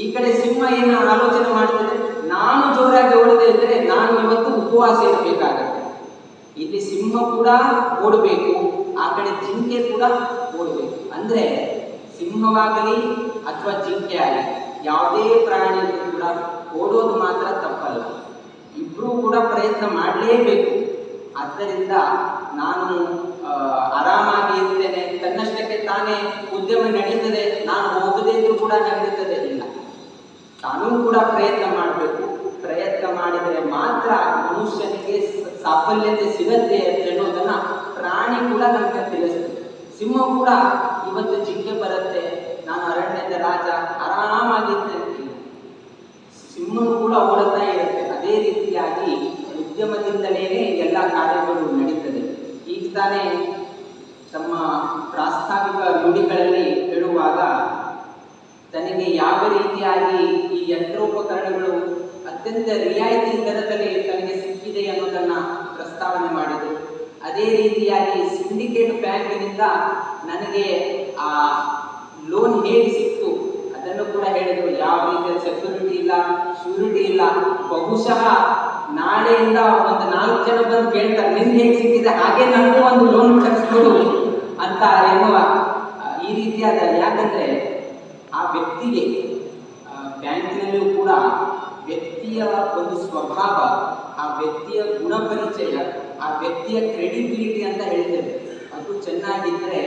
ಈ ಕಡೆ ಸಿಂಹ ಏನು ಆಲೋಚನೆ ಮಾಡ್ತದೆ ನಾನು ಜೋರಾಗಿ ಓಡದೆ ಇದ್ರೆ ನಾನು ಇವತ್ತು ಉಪವಾಸ ಇರಬೇಕಾಗತ್ತೆ. ಇಲ್ಲಿ ಸಿಂಹ ಕೂಡ ಓಡಬೇಕು, ಆ ಕಡೆ ಜಿಂಕೆ ಕೂಡ ಓಡಬೇಕು. ಅಂದ್ರೆ ಸಿಂಹವಾಗಲಿ ಅಥವಾ ಜಿಂಕೆ ಆಗಲಿ, ಯಾವುದೇ ಪ್ರಾಣಿ ಕೂಡ ಓಡೋದು ಮಾತ್ರ ತಪ್ಪಲ್ಲ. ಇಬ್ಬರೂ ಕೂಡ ಪ್ರಯತ್ನ ಮಾಡಲೇಬೇಕು. ಆದ್ದರಿಂದ ನಾನು ಆರಾಮಾಗಿ ಇರ್ತೇನೆ. ತನ್ನಷ್ಟಕ್ಕೆ ತಾನೇ ಉದ್ಯಮ ನಡೀತದೆ. ನಾನು ಹೋಗದೇ ಇದ್ರೂ ಕೂಡ ನಡೀತದೆ. ತಾನೂ ಕೂಡ ಪ್ರಯತ್ನ ಮಾಡಬೇಕು. ಪ್ರಯತ್ನ ಮಾಡಿದರೆ ಮಾತ್ರ ಮನುಷ್ಯನಿಗೆ ಸಾಫಲ್ಯತೆ ಸಿಗತ್ತೆ ಅಂತ ಹೇಳೋದನ್ನ ಪ್ರಾಣಿ ಕೂಡ ನಮಗೆ ತಿಳಿಸ್ತದೆ. ಸಿಂಹ ಕೂಡ ಇವತ್ತು ಜಿಂಕೆ ಬರುತ್ತೆ, ನಾನು ಅರಣ್ಯದ ರಾಜ ಆರಾಮಾಗಿರ್ತೇನೆ. ಸಿಂಹನು ಕೂಡ ಓಡುತ್ತಾ ಇರುತ್ತೆ. ಅದೇ ರೀತಿಯಾಗಿ ಉದ್ಯಮದಿಂದಲೇ ಎಲ್ಲ ಕಾರ್ಯಗಳು ನಡೀತದೆ. ಈಗ ತಾನೇ ತಮ್ಮ ಪ್ರಾಸ್ತಾವಿಕ ನುಡಿಗಳಲ್ಲಿ ಹೇಳುವಾಗ ತನಗೆ ಯಾವ ರೀತಿಯಾಗಿ ಈ ಯಂತ್ರೋಪಕರಣಗಳು ಅತ್ಯಂತ ರಿಯಾಯಿತಿ ದರದಲ್ಲಿ ತನಗೆ ಸಿಕ್ಕಿದೆ ಅನ್ನೋದನ್ನು ಪ್ರಸ್ತಾವನೆ ಮಾಡಿದರು. ಅದೇ ರೀತಿಯಾಗಿ ಸಿಂಡಿಕೇಟ್ ಬ್ಯಾಂಕಿನಿಂದ ನನಗೆ ಆ ಲೋನ್ ಹೇಗೆ ಸಿಕ್ತು ಅದನ್ನು ಕೂಡ ಹೇಳಿದರು. ಯಾವ ರೀತಿಯ ಸೆಕ್ಯೂರಿಟಿ ಇಲ್ಲ ಶ್ಯೂರಿಟಿ ಇಲ್ಲ. ಬಹುಶಃ ನಾಳೆಯಿಂದ ಒಂದು ನಾಲ್ಕು ಜನ ಬಂದು ಕೇಳ್ತಾರೆ ನಿನ್ಗೆ ಹೇಗೆ ಸಿಕ್ಕಿದೆ? ಹಾಗೆ ನನಗೂ ಒಂದು ಲೋನ್ ಕಳಿಸ್ಕೊಡು ಅಂತ ಎನ್ನುವ ಈ ರೀತಿಯಾದ ಯಾಕಂದ್ರೆ ಆ ವ್ಯಕ್ತಿಗೆ ಬ್ಯಾಂಕಿನಲ್ಲೂ ಕೂಡ ವ್ಯಕ್ತಿಯ ಒಂದು ಸ್ವಭಾವ, ಆ ವ್ಯಕ್ತಿಯ ಗುಣ ಪರಿಚಯ ಆ ವ್ಯಕ್ತಿಯ ಕ್ರೆಡಿಬಿಲಿಟಿ ಅಂತ ಹೇಳ್ತೇವೆ. ಅದು ಚೆನ್ನಾಗಿದ್ದರೆ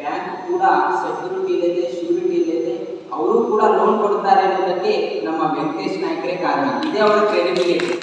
ಬ್ಯಾಂಕ್ ಕೂಡ ಸೆಕ್ಯೂರಿಟಿ ಇಲ್ಲದೆ ಶ್ಯೂರಿಟಿ ಇಲ್ಲದೆ ಅವರು ಕೂಡ ಲೋನ್ ಕೊಡ್ತಾರೆ ಅನ್ನೋದಕ್ಕೆ ನಮ್ಮ ವೆಂಕಟೇಶ್ ನಾಯ್ಕರೇ ಕಾರಣ. ಇದೇ ಅವರ ಕ್ರೆಡಿಬಿಲಿಟಿ